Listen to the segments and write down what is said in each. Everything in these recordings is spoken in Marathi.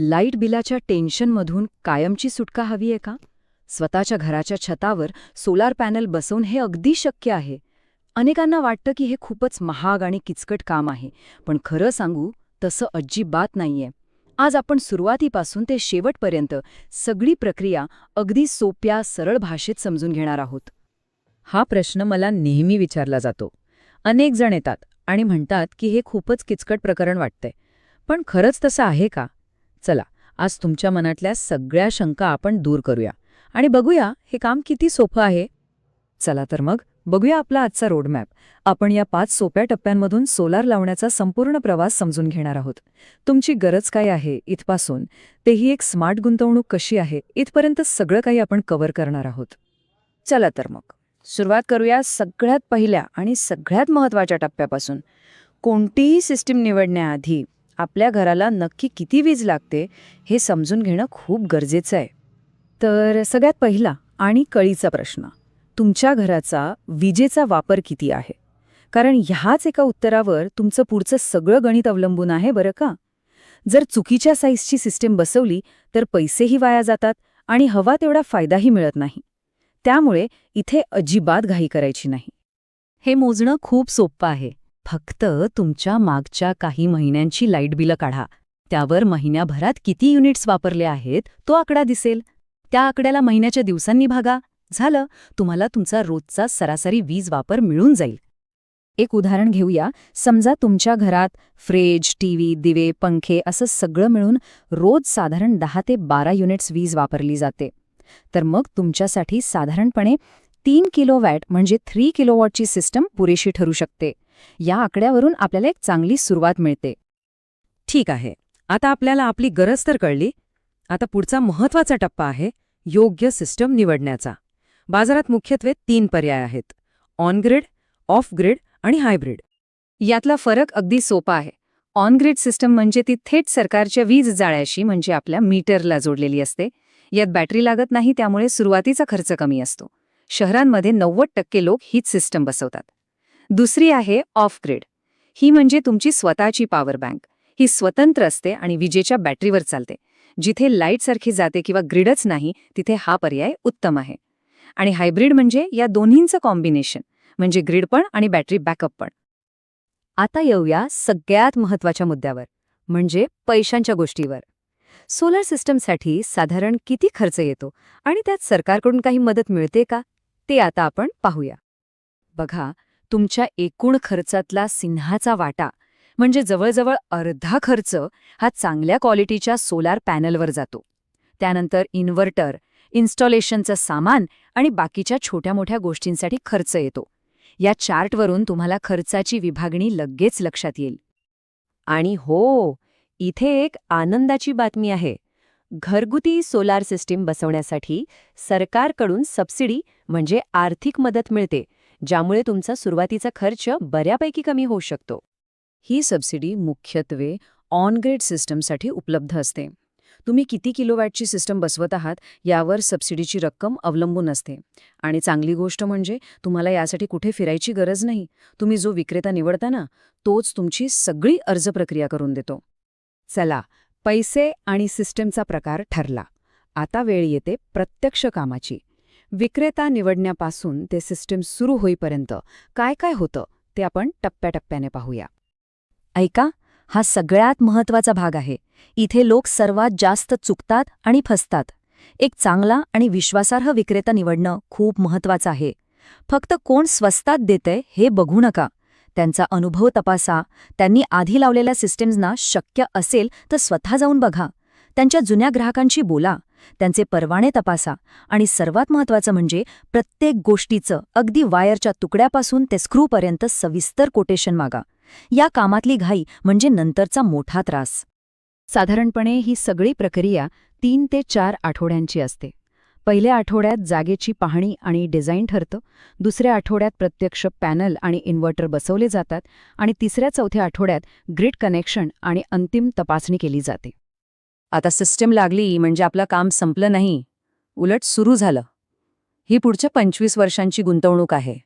लाइट बिलाच्या टेन्शनमधून कायमची सुटका हवी आहे का? स्वतःच्या घराच्या छतावर सोलार पॅनल बसवून हे अगदी शक्य आहे. अनेकांना वाटतं की हे खूपच महाग आणि किचकट काम आहे पण खरं सांगू तसं अजिबात नाहीये. आज आपण सुरुवातीपासून ते शेवटपर्यंत सगळी प्रक्रिया अगदी सोप्या सरळ भाषेत समजून घेणार आहोत. हा प्रश्न मला नेहमी विचारला जातो. अनेक जण येतात आणि म्हणतात की हे खूपच किचकट प्रकरण वाटतंय. पण खरंच तसं आहे का? चला आज तुमच्या मनातल्या सगळ्या शंका आपण दूर करूया. आणि बघूया हे काम किती सोपं आहे? चला तर मग बघूया आपला आजचा रोडमॅप आपण या पाच सोप्या टप्प्यांमधून सोलार लावण्याचा संपूर्ण प्रवास समजून घेणार आहोत. तुमची गरज काय आहे इथपासून? तेही एक स्मार्ट गुंतवणूक कशी आहे? इथपर्यंत सगळं काही आपण कव्हर करणार आहोत. चला तर मग सुरुवात करूया सगळ्यात पहिल्या आणि सगळ्यात महत्त्वाच्या टप्प्यापासून. कोणतीही सिस्टीम निवडण्याआधी आपल्या घराला नक्की किती वीज लागते हे समजून घेणं खूप गरजेचं आहे. तर सगळ्यात पहिला आणि कळीचा प्रश्न तुमच्या घराचा विजेचा वापर किती आहे? कारण ह्याच एका उत्तरावर तुमचं पुढचं सगळं गणित अवलंबून आहे बरं का? जर चुकीच्या साईजची सिस्टीम बसवली तर पैसेही वाया जातात आणि हवा तेवढा फायदाही मिळत नाही. त्यामुळे इथे अजिबात घाई करायची नाही. हे मोजणं खूप सोपं आहे. फक्त तुमच्या मागच्या काही महिन्यांची लाइट बिलं काढा. त्यावर महिन्याभरात किती युनिट्स वापरले आहेत तो आकडा दिसेल. त्या आकड्याला महिन्याच्या दिवसांनी भागा. झालं तुम्हाला तुमचा रोजचा सरासरी वीज वापर मिळून जाईल. एक उदाहरण घेऊया. समजा तुमच्या घरात फ्रीज टीव्ही दिवे पंखे असं सगळं मिळून रोज साधारण दहा ते बारा युनिट्स वीज वापरली जाते. तर मग तुमच्यासाठी साधारणपणे तीन किलो वॅट म्हणजे थ्री किलोवॉटची सिस्टम पुरेशी ठरू शकते. या आकड्यावरून आपल्याला एक चांगली सुरुवात मिळते. ठीक आहे. आता आपल्याला आपली गरज तर कळली. आता पुढचा महत्त्वाचा टप्पा आहे योग्य सिस्टम निवडण्याचा. बाजारात मुख्यत्वे तीन पर्याय आहेत. ऑन ग्रिड ऑफ ग्रिड आणि हायब्रिड. यातला फरक अगदी सोपा आहे. ऑन ग्रिड सिस्टम म्हणजे ती थेट सरकारच्या वीज जाळ्याशी म्हणजे आपल्या मीटरला जोडलेली असते. यात बॅटरी लागत नाही त्यामुळे सुरुवातीचा खर्च कमी असतो. शहरांमध्ये नव्वद टक्के लोक हीच सिस्टम बसवतात. दुसरी आहे ऑफ ग्रिड. ही म्हणजे तुमची स्वतःची पॉवर बँक. ही स्वतंत्र असते आणि विजेच्या बॅटरीवर चालते. जिथे लाईटसारखी जाते किंवा ग्रिडच नाही तिथे हा पर्याय उत्तम आहे. आणि हायब्रिड म्हणजे या दोन्हींचं कॉम्बिनेशन म्हणजे ग्रिड पण आणि बॅटरी बॅकअप पण. आता येऊया सगळ्यात महत्त्वाच्या मुद्द्यावर म्हणजे पैशांच्या गोष्टीवर. सोलर सिस्टमसाठी साधारण किती खर्च येतो आणि त्यात सरकारकडून काही मदत मिळते का ते आता आपण पाहूया. बघा तुमच्या एकूण खर्चातला सिन्हाचा वाटा म्हणजे जवळजवळ अर्धा खर्च हा चांगल्या क्वालिटीच्या सोलार पॅनलवर जातो. त्यानंतर इन्व्हर्टर इन्स्टॉलेशनचं सामान आणि बाकीच्या छोट्या मोठ्या गोष्टींसाठी खर्च येतो. या चार्टवरून तुम्हाला खर्चाची विभागणी लगेच लक्षात येईल. आणि हो इथे एक आनंदाची बातमी आहे. घरगुती सोलार सिस्टीम बसवण्यासाठी सरकारकडून सबसिडी म्हणजे आर्थिक मदत मिळते ज्यामुळे तुमचा सुरुवातीचा खर्च बऱ्यापैकी कमी होऊ शकतो. ही सबसिडी मुख्यत्वे ऑन ग्रेड सिस्टमसाठी उपलब्ध असते. तुम्ही किती किलोवॅटची सिस्टम बसवत आहात यावर सबसिडीची रक्कम अवलंबून असते. आणि चांगली गोष्ट म्हणजे तुम्हाला यासाठी कुठे फिरायची गरज नाही. तुम्ही जो विक्रेता निवडता ना तोच तुमची सगळी अर्ज प्रक्रिया करून देतो. चला पैसे आणि सिस्टमचा प्रकार ठरला. आता वेळ येते प्रत्यक्ष कामाची. विक्रेता निवडण्यापासून ते सिस्टम सुरू होईपर्यंत काय काय होतं ते आपण टप्प्याटप्प्याने पाहूया. ऐका हा सगळ्यात महत्त्वाचा भाग आहे. इथे लोक सर्वात जास्त चुकतात आणि फसतात. एक चांगला आणि विश्वासार्ह विक्रेता निवडणं खूप महत्वाचं आहे. फक्त कोण स्वस्तात देतंय हे बघू नका. त्यांचा अनुभव तपासा. त्यांनी आधी लावलेल्या सिस्टीम्सना शक्य असेल तर स्वतः जाऊन बघा. त्यांच्या जुन्या ग्राहकांशी बोला. त्यांचे परवाने तपासा आणि सर्वात महत्त्वाचं म्हणजे प्रत्येक गोष्टीचं अगदी वायरच्या तुकड्यापासून ते स्क्रूपर्यंत सविस्तर कोटेशन मागा. या कामातली घाई म्हणजे नंतरचा मोठा त्रास. साधारणपणे ही सगळी प्रक्रिया तीन ते चार आठवड्यांची असते. पहिल्या आठवड्यात जागेची पाहणी आणि डिझाईन ठरतं दुसऱ्या आठवड्यात प्रत्यक्ष पॅनल आणि इन्व्हर्टर बसवले जातात आणि तिसऱ्या चौथ्या आठवड्यात ग्रिड कनेक्शन आणि अंतिम तपासणी केली जाते. आता सिस्टम लागली म्हणजे आपलं काम संपलं नाही. उलट सुरू झालं. ही पुढच्या पंचवीस वर्षांची गुंतवणूक आहे.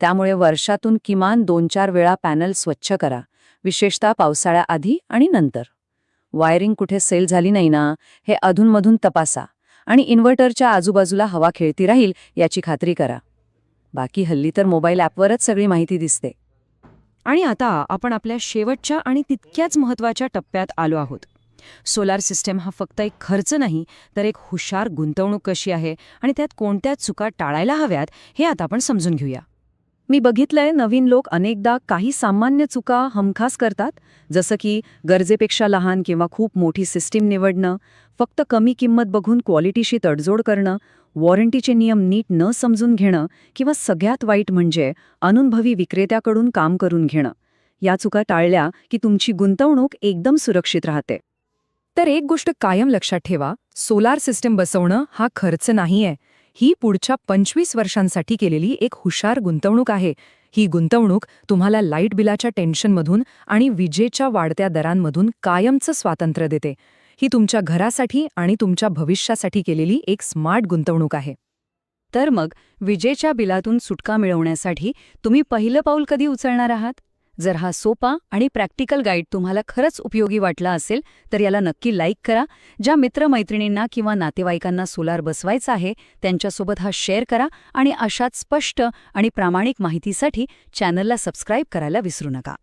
त्यामुळे वर्षातून किमान दोन चार वेळा पॅनल स्वच्छ करा विशेषतः पावसाळ्याआधी आणि नंतर. वायरिंग कुठे सेल झाली नाही ना हे अधूनमधून तपासा आणि इन्व्हर्टरच्या आजूबाजूला हवा खेळती राहील याची खात्री करा. बाकी हल्ली तर मोबाईल ॲपवरच सगळी माहिती दिसते. आणि आता आपण आपल्या शेवटच्या आणि तितक्याच महत्त्वाच्या टप्प्यात आलो आहोत. सोलार सिस्टम हा फक्त एक खर्च नाही तर एक हुशार गुंतवणूक कशी आहे आणि त्यात कोणत्या चुका टाळायला हव्यात हे आता आपण समजून घेऊया. मी बघितलंय नवीन लोक अनेकदा काही सामान्य चुका हमखास करतात जसं की गरजेपेक्षा लहान किंवा खूप मोठी सिस्टीम निवडणं फक्त कमी किंमत बघून क्वालिटीशी तडजोड करणं वॉरंटीचे नियम नीट न समजून घेणं किंवा सगळ्यात वाईट म्हणजे अनुभवी विक्रेत्याकडून काम करून घेणं. या चुका टाळल्या की तुमची गुंतवणूक एकदम सुरक्षित राहते. तर एक गोष्ट कायम लक्षात ठेवा सोलार सिस्टम बसवणं हा खर्च नाहीये. ही पुढच्या पंचवीस वर्षांसाठी केलेली एक हुशार गुंतवणूक आहे. ही गुंतवणूक तुम्हाला लाइट बिलाच्या टेन्शनमधून आणि विजेच्या वाढत्या दरांमधून कायमचं स्वातंत्र्य देते. ही तुमच्या घरासाठी आणि तुमच्या भविष्यासाठी केलेली एक स्मार्ट गुंतवणूक आहे. तर मग विजेच्या बिलातून सुटका मिळवण्यासाठी तुम्ही पहिलं पाऊल कधी उचलणार आहात? जर हा सोपा आणि प्रॅक्टिकल गाईड तुम्हाला खरंच उपयोगी वाटला असेल तर याला नक्की लाईक करा. ज्या मित्रमैत्रिणींना किंवा नातेवाईकांना सोलार बसवायचा आहे त्यांच्यासोबत हा शेअर करा आणि अशाच स्पष्ट आणि प्रामाणिक माहितीसाठी चॅनलला सबस्क्राईब करायला विसरू नका.